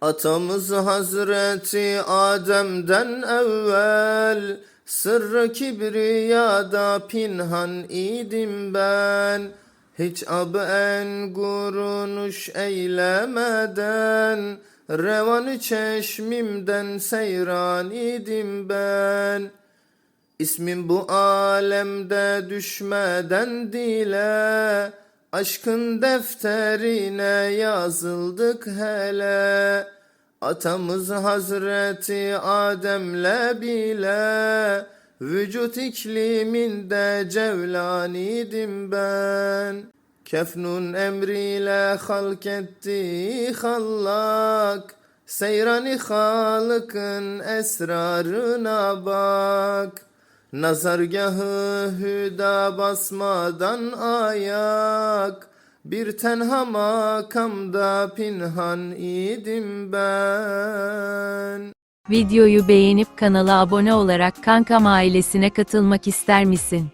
Atamız Hazreti Adem'den evvel Sırrı kibriyada pinhan idim ben. Hiç ab en gurunuş eylemeden Revanı çeşmimden seyran idim ben. İsmim bu alemde düşmeden dile Aşkın defterine yazıldık hele. Atamız Hazreti Adem'le bile. Vücut ikliminde cevlan idim ben. Kefnun emriyle halk etti hallak. Seyrani halıkın esrarına bak Nazargahı hüda basmadan ayak Bir tenha makamda pinhan idim ben Videoyu beğenip kanala abone olarak Kankam ailesine katılmak ister misin?